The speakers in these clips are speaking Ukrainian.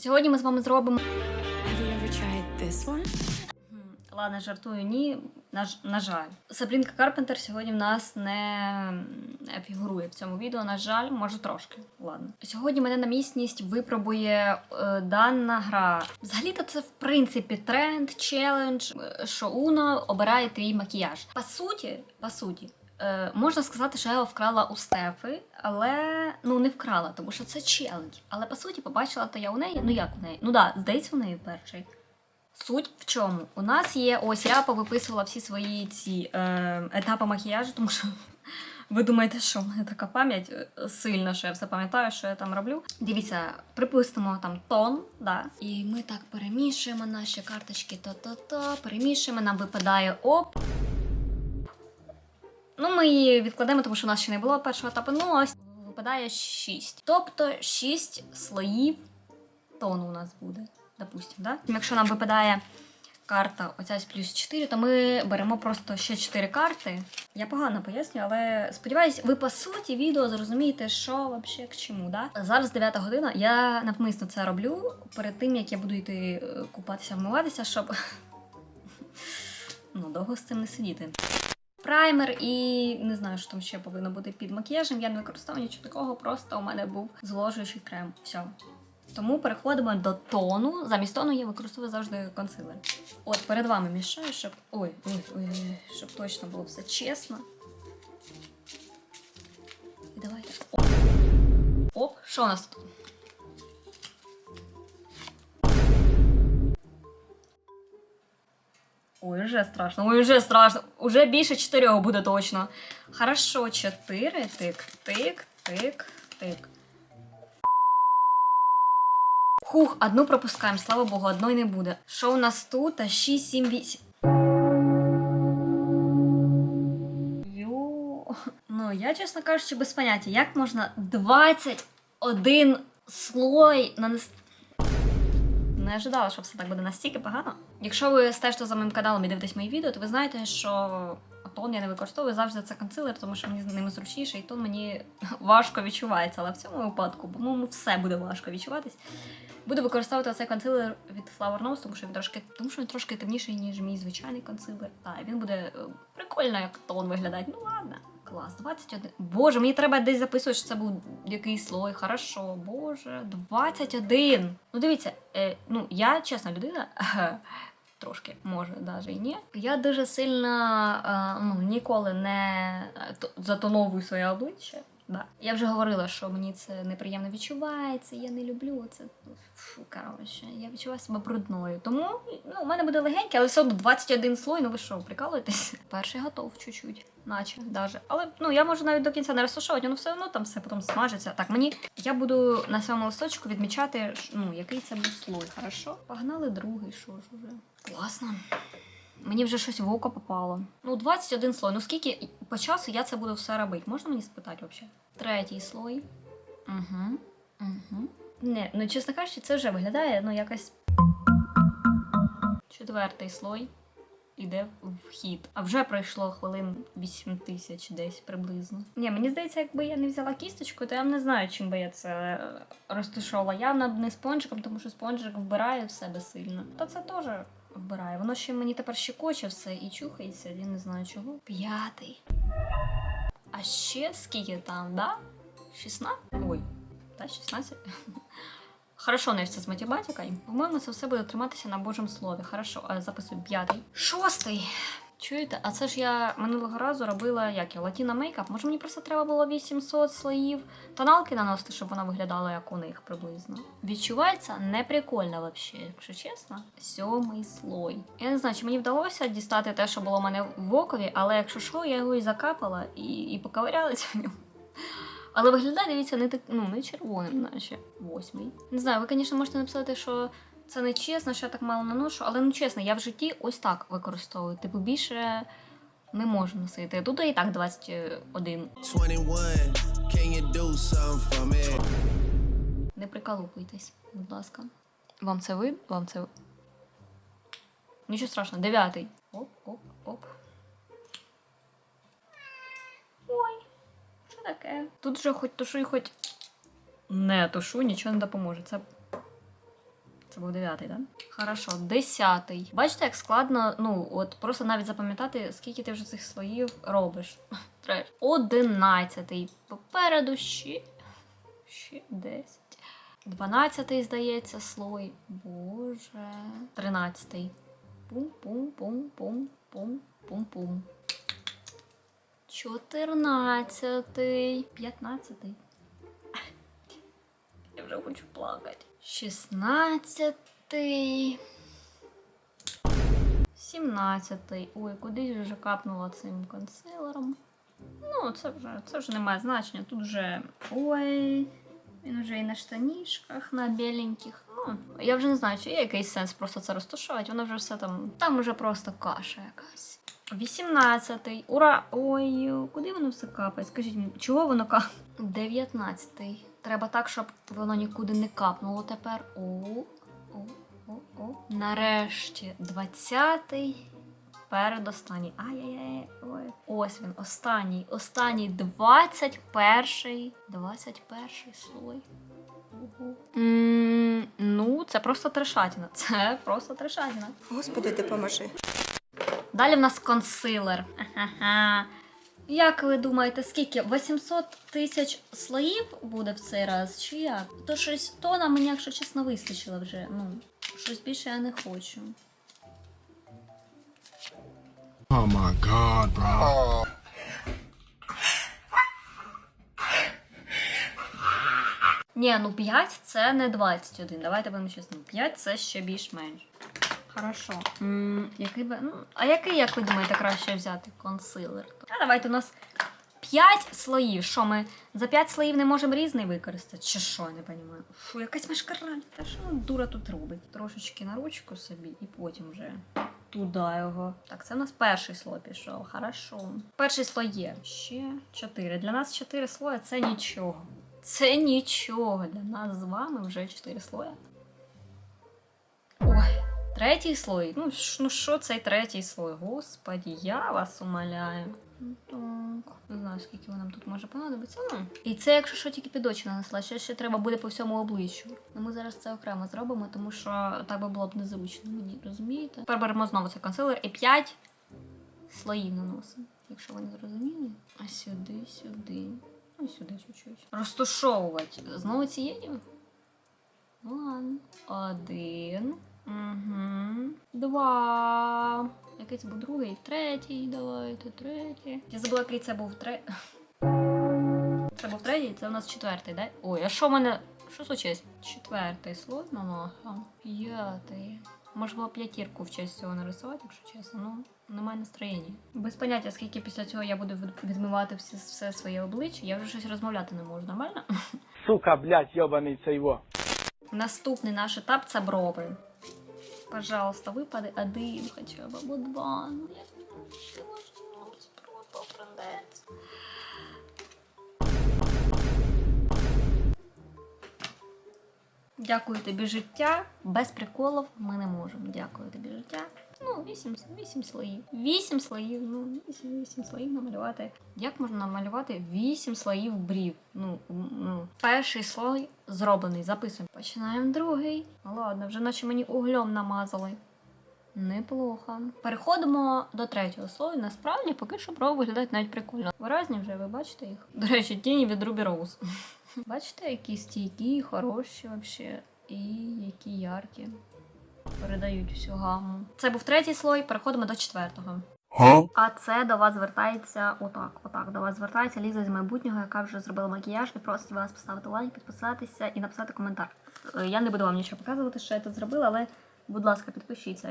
Сьогодні ми з вами зробимо. Have you ever tried this one? Ладно, жартую, ні. На, ж- на жаль. Сабрінка Карпентер сьогодні в нас не фігурує в цьому відео. На жаль, може трошки. Ладно. Сьогодні мене на міцність випробує е, дана гра. Взагалі-то це в принципі тренд, челендж, е, що Уно обирає твій макіяж. По суті, по суті. Е, можна сказати, що я його вкрала у Стефи, але ну не вкрала, тому що це челендж. Але по суті, побачила то я у неї. Ну як у неї? Ну да, здається, у неї перший. Суть в чому? У нас є ось я повиписувала всі свої ці е, етапи макіяжу, тому що ви думаєте, що в мене така пам'ять е, сильна, що я все пам'ятаю, що я там роблю. Дивіться, припустимо там тон, да. І ми так перемішуємо наші карточки то-то-то, перемішуємо, нам випадає оп. Ну, ми її відкладемо, тому що у нас ще не було першого етапу. Ну, ось випадає 6. Тобто 6 слоїв тону у нас буде. Допустим, да? Якщо нам випадає карта оця з плюс 4, то ми беремо просто ще 4 карти. Я погано поясню, але сподіваюсь, ви по суті відео зрозумієте, що взагалі к чому. Да? Зараз 9 година. Я навмисно це роблю перед тим, як я буду йти е, купатися, вмиватися, щоб ну, довго з цим не сидіти. Праймер і не знаю, що там ще повинно бути під макіяжем. Я не використовую нічого такого, просто у мене був зволожуючий крем. Все. Тому переходимо до тону. Замість тону я використовую завжди консилер. От перед вами мішаю, щоб. Ой, ой, ой, ой, щоб точно було все чесно. І давайте. Оп, що у нас тут? Ой, вже страшно, ой, вже страшно. Уже більше чотирьох буде точно. Хорошо, чотири. Тик, тик, тик, тик. Хух, одну пропускаємо, слава Богу, одної не буде. Що у нас тут? А 6, 7, 8. Ю. Ну, я, чесно кажучи, без поняття, як можна 21 слой нанести. Не ожидала, що все так буде настільки погано. Якщо ви стежите за моїм каналом і дивитесь мої відео, то ви знаєте, що тон я не використовую завжди це консилер, тому що мені з ними зручніше, і тон мені важко відчувається. Але в цьому випадку, по-моєму, все буде важко відчуватись. Буду використовувати цей консилер від Flower Nose, тому що він трошки, тому що він трошки темніший, ніж мій звичайний консилер. Так, він буде е, прикольно, як тон виглядати. Ну ладно. Клас, 21. Боже, мені треба десь записувати, що це був який слой. Хорошо, боже, 21. Ну дивіться, е, ну я чесна людина. Трошки, може, навіть і ні. Я дуже сильно е, ну, ніколи не е, затоновую своє обличчя. Да. Я вже говорила, що мені це неприємно відчувається, я не люблю це. Фу, коротше, я відчуваю себе брудною. Тому ну, у мене буде легенький, але все одно 21 слой, ну ви що, прикалуєтесь? Перший готов чуть-чуть, наче даже. Але ну я можу навіть до кінця не розсушувати, ну все одно там все потім смажиться. Так, мені я буду на своєму листочку відмічати, ну, який це був слой, хорошо? Погнали другий, що ж уже. Класно. Мені вже щось в око попало. Ну, 21 слой. Ну скільки по часу я це буду все робити? Можна мені спитати взагалі? Третій слой. Угу. Угу. Не, ну чесно кажучи, це вже виглядає, ну, якось. Четвертий слой іде в хід. А вже пройшло хвилин 8 тисяч десь приблизно. Ні, мені здається, якби я не взяла кісточку, то я не знаю, чим би я це е, розташовувала. Явно б не спонжиком, тому що спонжик вбирає в себе сильно. Та це теж вбирає. Воно ще мені тепер щекоче все і чухається, я не знаю чого. П'ятий. А ще скільки там, да? 16? Ой, да, 16. Хорошо, не все з математикою. По-моєму, це все буде триматися на Божому слові. Хорошо, записую п'ятий. Шостий. Чуєте? А це ж я минулого разу робила як я латіна мейкап. Може мені просто треба було 800 слоїв тоналки наносити, щоб вона виглядала як у них приблизно. Відчувається неприкольно взагалі, якщо чесно. Сьомий слой. Я не знаю, чи мені вдалося дістати те, що було в мене в окові, але якщо що, я його і закапала і, і поковирялася в ньому. Але виглядає, дивіться, не так, ну, не червоним, наче восьмий. Не знаю, ви, звісно, можете написати, що це не чесно, що я так мало наношу, але ну чесно, я в житті ось так використовую. Типу більше не можу носити. Тут і так 21. 21, can you do for me? Не приколупуйтесь, будь ласка. Вам це ви? Вам це. Нічого страшного, дев'ятий. Оп, оп, оп. Ой, що таке? Тут вже хоч тушуй, хоч не тушу, нічого не допоможе. Це Це був дев'ятий, так? Хорошо, десятий. Бачите, як складно, ну, от просто навіть запам'ятати, скільки ти вже цих слоїв робиш. Треш. Одинадцятий. Попереду ще. Ще десять. Дванадцятий, здається, слой. Боже. Тринадцятий. Пум-пум-пум-пум-пум-пум-пум. Чотирнадцятий. П'ятнадцятий. Я вже хочу плакати. Шістнадцятий. Сімнадцятий. Ой, кудись вже капнула цим консилером. Ну, це вже, це вже не має значення. Тут вже. Ой. Він вже і на штанішках, на біленьких. Ну, я вже не знаю, чи є якийсь сенс просто це розташувати. Воно вже все там. Там вже просто каша якась. 18-й. Ура! Ой, куди воно все капає? Скажіть мені, чого воно капає? 19-й. Треба так, щоб воно нікуди не капнуло тепер. О, о, о, о. Нарешті 20-й. Передостанній. Ай-яй-яй. Ой. Ось він, останній. Останній 21-й. 21-й слой. М, Ну, це просто трешатіна. Це просто трешатіна. Господи, допоможи. Далі в нас консилер. Ага. Як ви думаєте, скільки? 800 тисяч слоїв буде в цей раз? Чи як? То щось тона мені, якщо чесно, вистачило вже. Ну, щось більше я не хочу. Oh my god, bro. Ні, ну 5 це не 21. Давайте будемо чесними. 5 це ще більш-менш. Хорошо. який би. Ну, а який, як ви думаєте, краще взяти? Консилер. А давайте у нас 5 слоїв. Що ми за 5 слоїв не можемо різний використати? Чи що, я не розумію. Фу, якась машкара. Та що дура тут робить? Трошечки на ручку собі і потім вже. Туди його. Так, це у нас перший слой пішов. Хорошо. Перший слой є. Ще 4. Для нас 4 слоя це нічого. Це нічого. Для нас з вами вже 4 слоя. Ой, третій слой. Ну, ну що цей третій слой? Господі, я вас умоляю. Так, не знаю, скільки нам тут може понадобитися. Ну. І це, якщо що, тільки під очі нанесла, ще, ще треба буде по всьому обличчю. Ну, ми зараз це окремо зробимо, тому що так би було б незручно мені, розумієте? Тепер беремо знову цей консилер і 5 слоїв наносимо, якщо ви не зрозуміли. А сюди, сюди. Ну, сюди чуть-чуть. Розтушовувати. Знову цією? Ну ладно. Один. Угу. Два. Який це був другий? Третій. Давайте, третій. Я забула, який це був третій. Це був третій, це у нас четвертий, да? Ой, а що в мене. Що случилось? Четвертий слой наносом. П'ятий. Може було п'ятірку в честь цього нарисувати, якщо чесно. Ну, немає настроєння. Без поняття, скільки після цього я буду відмивати все, все своє обличчя, я вже щось розмовляти не можу. Нормально? Сука, блядь, ёбаный це його. Наступний наш етап це брови. Пожалуйста, випаде один хоча б або два. Ну я можна? Ну, Це просто трендець. Дякую тобі, життя. Без приколів ми не можемо. Дякую тобі, життя. Ну, вісім, вісім слоїв. Вісім слоїв. Ну, вісім, вісім слоїв намалювати. Як можна намалювати вісім слоїв брів? Ну, ну. перший слой зроблений. Записуємо. Починаємо другий. Ладно, вже наче мені углем намазали. Неплохо. Переходимо до третього слою. Насправді поки що брови виглядають навіть прикольно. Виразні вже ви бачите їх. До речі, тіні від Ruby Rose. Бачите, які стійкі, хороші вообще. І які яркі. Передають всю гаму. Це був третій слой, переходимо до четвертого. А це до вас звертається отак. Отак до вас звертається Ліза з майбутнього, яка вже зробила макіяж і просить вас поставити лайк, підписатися і написати коментар. Е, Я не буду вам нічого показувати, що я тут зробила, але будь ласка, підпишіться.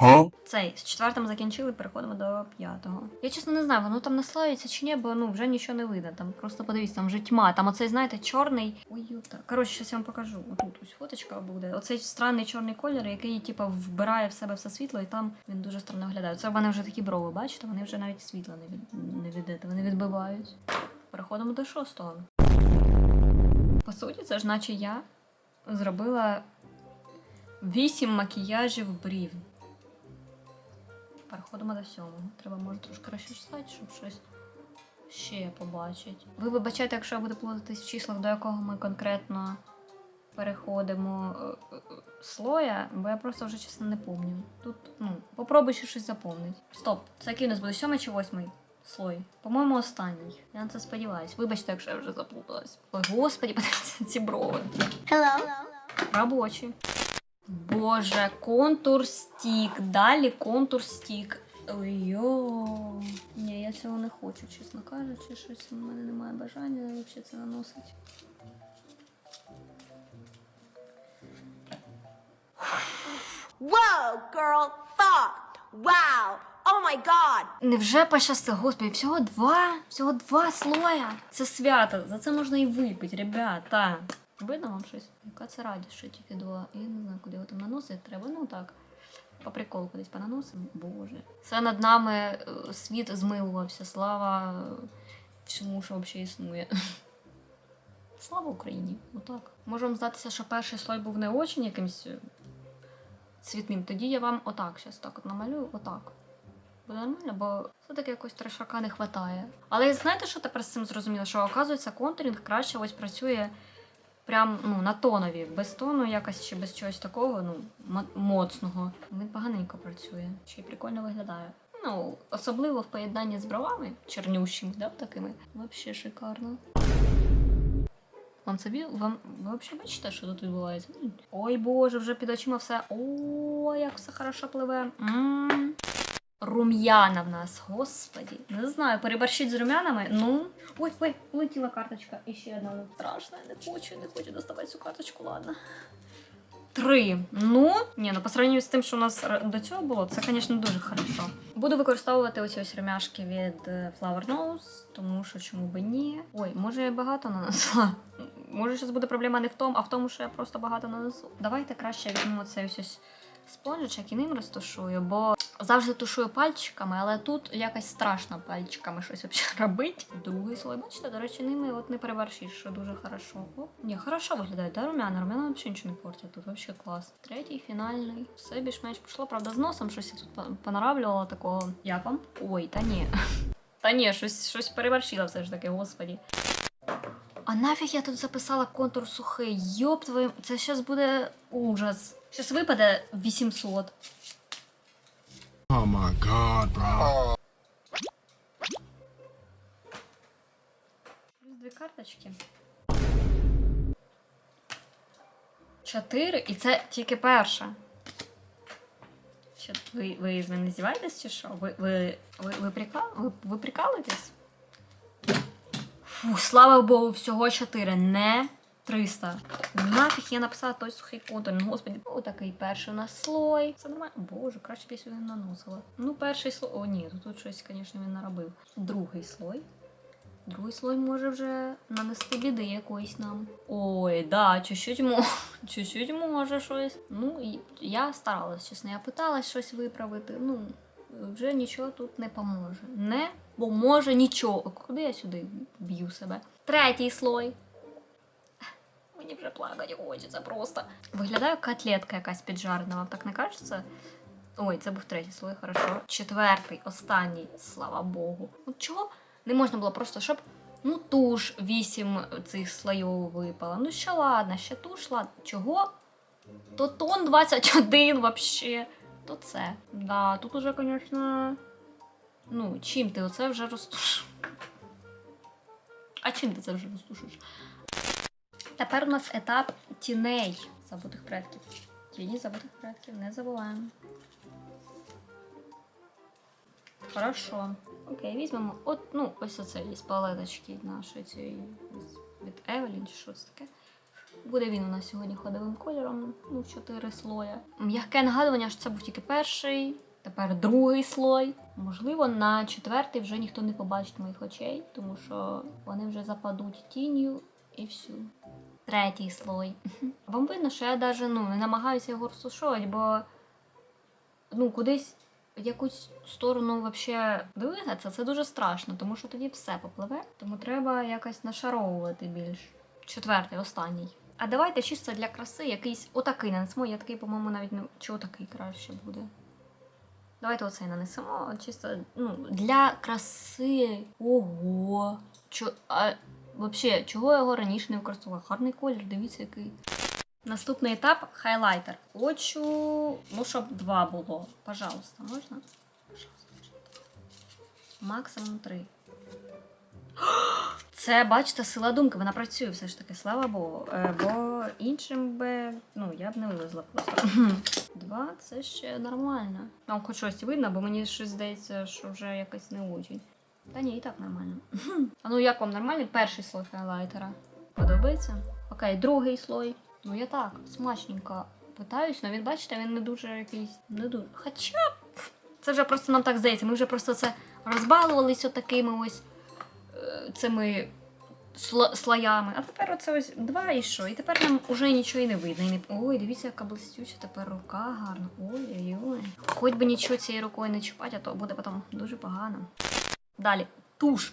Йорр. Цей з четвертим закінчили, переходимо до п'ятого. Я чесно не знаю, воно там наслаюється чи ні, бо ну вже нічого не видно. Там просто подивіться, там вже тьма. Там оцей, знаєте, чорний. Ой, юта. Коротше, щас я вам покажу. Отут ось фоточка буде. Оцей странний чорний колір, який, типа, вбирає в себе все світло, і там він дуже странно виглядає. Це в мене вже такі брови, бачите? Вони вже навіть світла не від не від вони відбивають. Переходимо до шостого. По суті, це ж наче я зробила вісім макіяжів брів. Переходимо до сьомого. Треба може трошки краще читати, щоб щось ще побачити. Ви вибачайте, якщо я буду плутатись в числах, до якого ми конкретно переходимо е, е, слоя, бо я просто вже чесно не пам'ятаю. Тут, ну, попробуй ще щось заповнити. Стоп, це який у нас буде сьомий чи восьмий слой? По-моєму, останній. Я на це сподіваюсь. Вибачте, якщо я вже заплуталась. Ой, господі, подивіться ці брови. Робочі. Боже, контур стік. Далі контур стік. Ой-йо. Ні, я цього не хочу, чесно кажучи, щось у мене немає бажання взагалі це наносити. Whoa, girl, fuck. Wow. Oh my god. Невже пощастило? Господи, всього два, всього два слоя. Це свято, за це можна і випити, ребята. Видно вам щось? Яка це радість, що тільки два. Я не знаю, куди його там наносити. Треба, ну так. По приколу кудись понаносимо. Боже. Все над нами е, світ змилувався. Слава е, всьому, що взагалі існує. Слава Україні! Отак. Може вам здатися, що перший слой був не очень якимсь е, цвітним. Тоді я вам отак зараз так от намалюю, отак. Буде нормально, бо все-таки якось трешака не вистачає. Але знаєте, що тепер з цим зрозуміло? Що оказується, контурінг краще ось працює прям ну, на тонові, без тону якось чи без чогось такого, ну, моцного. Він поганенько працює, ще й прикольно виглядає. Ну, особливо в поєднанні з бровами чорнющими, да, такими. Взагалі шикарно. Вам ві- вам ви взагалі бачите, що тут відбувається? Ой Боже, вже під очима все. О, як все хорошо пливе. М. Рум'яна в нас, господі. Не знаю, переборщить з рум'янами. Ну. Ой, ой, влетіла карточка. І ще одна. Страшно, я не хочу, не хочу доставати цю карточку, ладно. Три. Ну, ні, ну по сравненню з тим, що у нас до цього було, це, звісно, дуже хорошо. Буду використовувати оці ось ремяшки від е, Flower Nose, тому що чому би ні. Ой, може я багато нанесла. Може, зараз буде проблема не в тому, а в тому, що я просто багато нанесу. Давайте краще візьмемо цей ось спонжичок і ним розтушую, бо завжди тушую пальчиками, але тут якось страшно пальчиками щось взагалі робити. Другий слой, бачите, до речі, ними от не переборщиш, що дуже хорошо. О, ні, хорошо виглядає, да, румяна, румяна взагалі нічого не портять, тут взагалі клас. Третій, фінальний. Все більш-менш пішло, правда, з носом щось я тут по- понаравлювала такого. Як вам? Ой, та ні. Та ні, щось, щось переборщила все ж таки, господі. А нафіг я тут записала контур сухий? Йоп твою, це зараз буде ужас. Зараз випаде 800. Oh my god, bro. Плюс дві карточки. Чотири, і це тільки перша. Що, ви, ви з мене здіваєтесь чи що? Ви, ви, ви, ви, прикал, ви, ви прикалуєтесь? Фу, слава Богу, всього 4, не 300. Нафіг я написала той сухий контур. Ну, господи, о, такий перший у нас слой. Це нормально. Боже, краще б я сюди наносила. Ну, перший слой. О, ні, тут щось, звісно, він наробив. Другий слой. Другий слой може вже нанести біди якоїсь нам. Ой, да, чуть-чуть мо... чуть-чуть може щось. Ну, я старалась, чесно. Я питалась щось виправити. Ну, вже нічого тут не поможе. Не поможе нічого. Куди я сюди б'ю себе? Третій слой. Мені вже плакати хочеться просто. Виглядає котлетка якась піджарена, вам так не кажеться? Ой, це був третій слой, хорошо. Четвертий, останній, слава Богу. От чого не можна було просто, щоб ну туш вісім цих слоїв випало. Ну ще ладно, ще туш, ладно. Чого? То тон 21 вообще. То це. Да, тут уже, звісно. Ну, чим ти оце вже розтушиш? А чим ти це вже розтушиш? Тепер у нас етап тіней забутих предків. Тіні забутих предків не забуваємо. Хорошо. Окей, візьмемо от, ну, ось оце із палеточки нашої цієї від Евелін, чи що це таке. Буде він у нас сьогодні ходовим кольором, ну, в чотири слоя. М'яке нагадування, що це був тільки перший, тепер другий слой. Можливо, на четвертий вже ніхто не побачить моїх очей, тому що вони вже западуть тінню і всю. Третій слой. Вам видно, що я навіть ну, не намагаюся його розсушувати, бо ну, кудись в якусь сторону вообще двигатися, це дуже страшно, тому що тоді все попливе. Тому треба якось нашаровувати більш. Четвертий, останній. А давайте чисто для краси якийсь отакий нанесемо. Я такий, по-моєму, навіть не чи отакий краще буде. Давайте оцей нанесемо. Чисто ну, для краси. Ого. Чо, а, Вообще, чого його раніше не використовувала? Гарний колір, дивіться який. Наступний етап хайлайтер. Хочу, ну, щоб два було. Пожалуйста, можна? Максимум три. Це, бачите, сила думки, вона працює все ж таки, слава Богу. Е, бо іншим би, ну, я б не вивезла просто. Два це ще нормально. Там хоч щось видно, бо мені щось здається, що вже якось не очень. Та ні, і так нормально. А ну як вам нормальний перший слой хайлайтера? Подобається? Окей, другий слой. Ну я так, смачненько питаюсь, але він, бачите, він не дуже якийсь. Не дуже. Хоча. Це вже просто нам так здається. Ми вже просто це розбалувалися такими ось е, цими сло- слоями. А тепер оце ось два і що? І тепер нам уже нічого і не видно. І не... Ой, дивіться, яка блистюча тепер рука гарна. Ой-ой-ой. Хоч би нічого цією рукою не чіпати, а то буде потім дуже погано. Далі. Туш.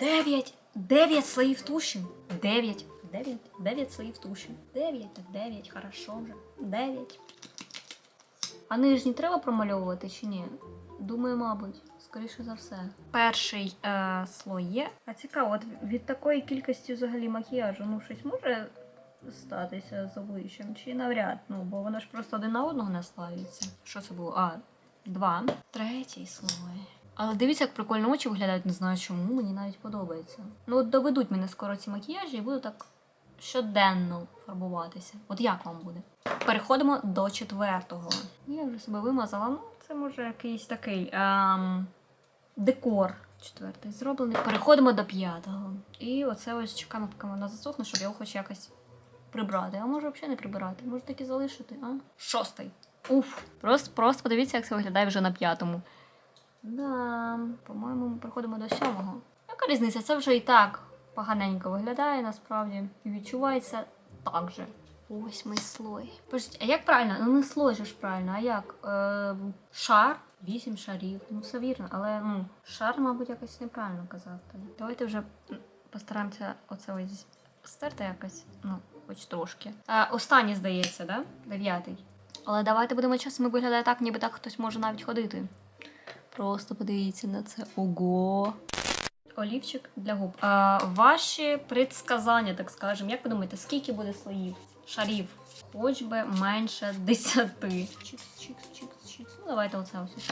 Дев'ять. Дев'ять слоїв туші. Дев'ять. Дев'ять. Дев'ять слоїв туші. Дев'ять, так дев'ять, хорошо вже. Дев'ять. А нижні треба промальовувати чи ні? Думаю, мабуть, скоріше за все. Перший е, слой є. А цікаво, от від такої кількості взагалі макіяжу, ну щось може статися з обличчям, чи навряд. Ну, бо воно ж просто один на одного наслаюється. Що це було? А, два. Третій слой. Але дивіться, як прикольно очі виглядають, не знаю чому, мені навіть подобається. Ну от доведуть мене скоро ці макіяжі і буду так щоденно фарбуватися. От як вам буде? Переходимо до четвертого. Я вже себе вимазала. Ну, це може якийсь такий ем, декор. Четвертий зроблений. Переходимо до п'ятого. І оце ось чекаємо, поки вона засохне, щоб його хоч якось прибрати. А може взагалі не прибирати, може таки залишити, а? Шостий. Уф. Просто, просто подивіться, як це виглядає вже на п'ятому. Да, по-моєму, ми приходимо до сьомого. Яка різниця? Це вже і так поганенько виглядає насправді. І відчувається так же. Восьмий слой. Подождіть, а як правильно? Ну не слой же ж правильно, а як? Е, шар? Вісім шарів. Ну все вірно, але ну, шар, мабуть, якось неправильно казати. Давайте вже постараємося оце ось стерти якось. Ну, хоч трошки. Е, останній, здається, да? Дев'ятий. Але давайте будемо чесними, виглядає так, ніби так хтось може навіть ходити. Просто подивіться на це. Ого. Олівчик для губ. А, ваші предсказання, так скажемо. Як ви думаєте, скільки буде слоїв? Шарів? Хоч би менше 10. Чікс, чікс, чікс, чікс. Ну, давайте оце ось.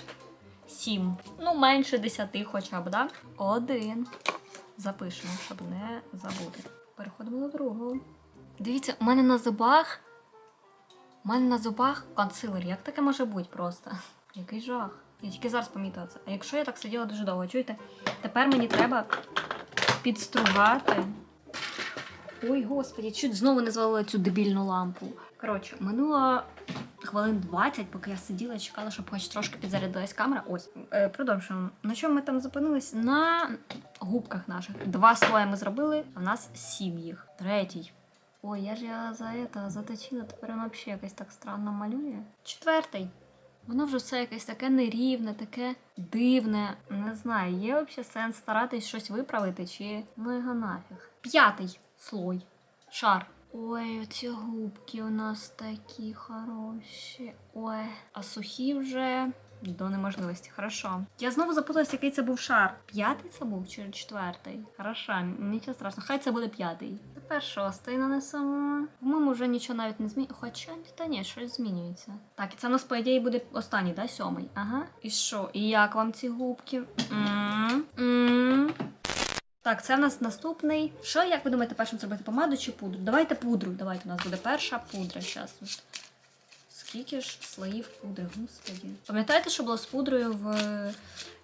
Сім. Ну, менше 10 хоча б, так? Один. Запишемо, щоб не забути. Переходимо до другого. Дивіться, у мене на зубах. У мене на зубах консилер. Як таке може бути просто? Який жах. Я тільки зараз помітила це. А якщо я так сиділа дуже довго, чуєте? Тепер мені треба підстругати. Ой, господі, чуть знову не звалила цю дебільну лампу. Коротше, минуло хвилин 20, поки я сиділа і чекала, щоб хоч трошки підзарядилась камера. Ось, е, продовжуємо. На чому ми там зупинились? На губках наших. Два слої ми зробили, а в нас сім їх. Третій. Ой, я ж я за це заточила, тепер воно взагалі якось так странно малює. Четвертий. Воно вже все якесь таке нерівне, таке дивне. Не знаю, є взагалі сенс старатись щось виправити, чи ну його нафіг. П'ятий слой. Шар. Ой, оці губки у нас такі хороші. Ой, а сухі вже до неможливості. Хорошо. Я знову запуталась, який це був шар. П'ятий це був чи четвертий? Хорошо, нічого страшного. Хай це буде п'ятий. Тепер шостий нанесемо. По-моєму, вже нічого навіть не змінюється. Хоча та ні, щось змінюється. Так, і це у нас, по ідеї, буде останній, да? Сьомий. Ага. І що? І як вам ці губки? М? М? Так, це в нас наступний. Що, як ви думаєте, першим зробити помаду чи пудру? Давайте пудру. Давайте у нас буде перша пудра. Зараз. Скільки ж слоїв пудри, господі. Пам'ятаєте, що було з пудрою в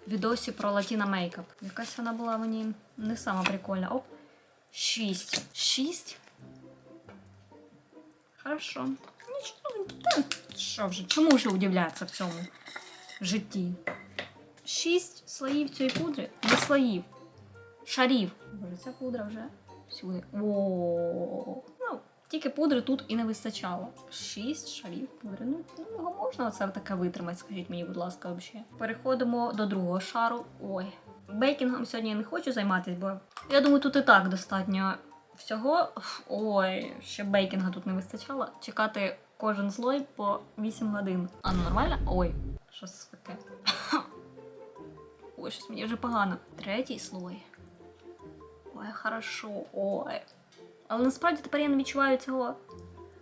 відосі про Латіна Мейкап? Якась вона була мені не сама прикольна. Оп. Шість. Шість? Хорошо. Нічого, та, що вже, чому вже удивлятися в цьому житті? Шість слоїв цієї пудри? Не слоїв. Шарів. Боже, ця пудра вже всюди. О, ну, тільки пудри тут і не вистачало. Шість шарів пудри. Ну, ну його можна оце таке витримати, скажіть мені, будь ласка, взагалі. Переходимо до другого шару. Ой. Бейкінгом сьогодні я не хочу займатися, бо я думаю, тут і так достатньо всього. Ой, ще бейкінга тут не вистачало. Чекати кожен слой по 8 годин. А ну нормально? Ой, що це таке? Ой, щось мені вже погано. Третій слой. Ой, хорошо, ой. Але насправді тепер я не відчуваю цього.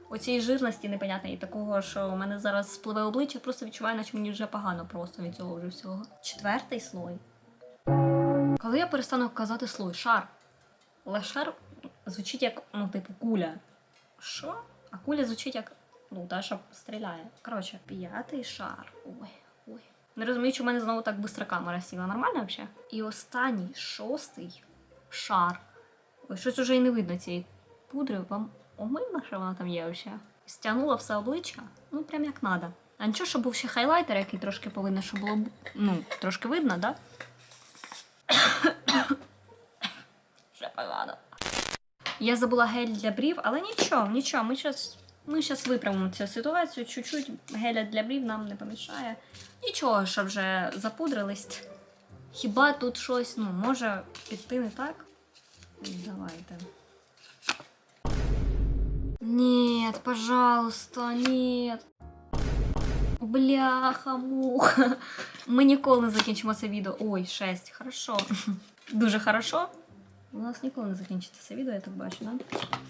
Оцієї жирності непонятної, такого, що у мене зараз спливе обличчя, просто відчуваю, наче мені вже погано просто від цього вже всього. Четвертий слой. Коли я перестану казати слой, шар. Але шар звучить як, ну, типу, куля. Що? А куля звучить як. Ну, та, що стріляє. Коротше, п'ятий шар. Ой, ой. Не розумію, чи в мене знову так швидко камера сіла. Нормально взагалі? І останній шостий шар. Ой, щось уже і не видно цієї пудри. Вам омильно, що вона там є взагалі? Стягнула все обличчя. Ну, прям як надо. А нічого, що був ще хайлайтер, який трошки повинен, щоб було ну, трошки видно, да? Ще погано. Я забула гель для брів, але нічого, нічого, ми зараз ми щас виправимо цю ситуацію. Чуть-чуть геля для брів нам не помішає. Нічого, що вже запудрились. Хіба тут щось, ну, може піти не так? Давайте. Нет, пожалуйста, нет. Бляха, муха. Ми ніколи не закінчимо це відео. Ой, 6, хорошо. Дуже хорошо. У нас ніколи не закінчиться це відео, я так бачу, да?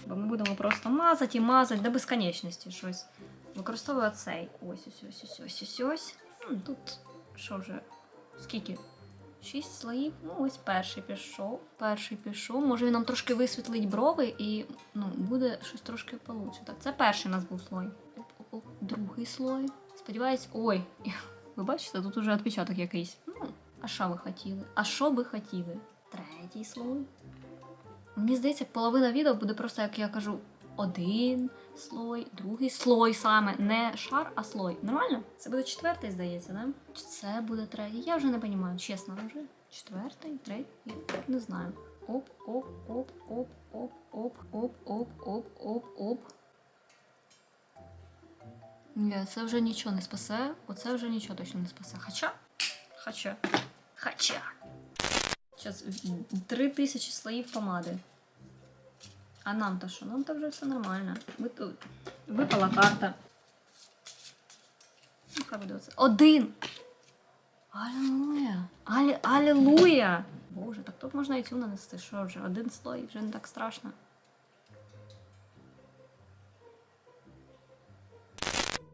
Бо ми будемо просто мазати і мазати до безконечності щось. Використовую цей. Ось, ось, ось, ось, ось, ось, ось. М, Тут що вже? Скільки? Шість слоїв. Ну, ось перший пішов. Перший пішов. Може він нам трошки висвітлить брови і ну, буде щось трошки получше. Так, це перший у нас був слой. Другий слой. Сподіваюсь, ой. Ви бачите, тут уже відпечаток якийсь. Ну, а що ви хотіли? А що ви хотіли? Третій слой. Мені здається, половина відео буде просто, як я кажу, один слой, другий слой саме. Не шар, а слой. Нормально? Це буде четвертий, здається, да? Чи це буде третій? Я вже не розумію, чесно, вже. Четвертий, третій, не знаю. Оп, оп, оп, оп, оп, оп, оп, оп, оп, оп, оп. Ні, це вже нічого не спасе. Оце вже нічого точно не спасе. Хоча. Хоча. Хоча. Зараз три тисячі слоїв помади. А нам-то що? Нам-то вже все нормально. Ми тут. Випала карта. Ну, хай буде оце. Один! Алілуя! Алі... Алілуя! Боже, так тут можна і цю нанести. Що вже? Один слой, вже не так страшно.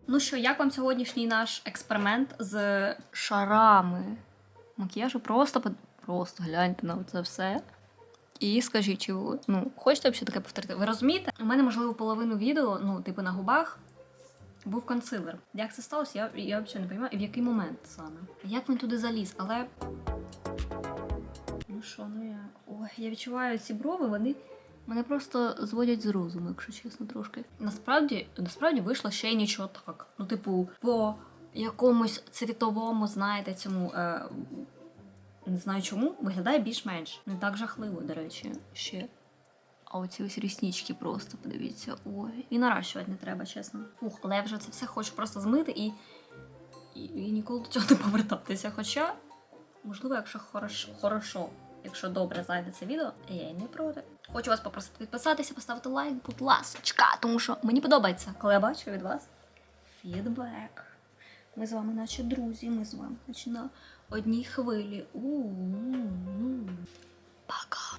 Ну що, як вам сьогоднішній наш експеримент з шарами? Макіяжу просто просто гляньте на це все. І скажіть, чи ви ну, хочете взагалі таке повторити? Ви розумієте? У мене, можливо, половину відео, ну, типу, на губах був консилер. Як це сталося, я, я взагалі не розумію, в який момент саме. Як він туди заліз, але. Ну що, ну як? Ой, я відчуваю ці брови, вони мене просто зводять з розуму, якщо чесно, трошки. Насправді, насправді вийшло ще й нічого так. Ну, типу, по якомусь цвітовому, знаєте, цьому. Е, не знаю чому, виглядає більш-менш. Не так жахливо, до речі, ще. А оці ось ріснички просто, подивіться. Ой, і наращувати не треба, чесно. Ух, але я вже це все хочу просто змити і, і, і ніколи до цього не повертатися. Хоча, можливо, якщо хорошо, хорошо, якщо добре зайде це відео, я й не проти. Хочу вас попросити підписатися, поставити лайк, будь ласочка, тому що мені подобається, коли я бачу від вас фідбек. Ми з вами, наче друзі, ми з вами, наче на одній хвилі. У -у -у -у. Пока.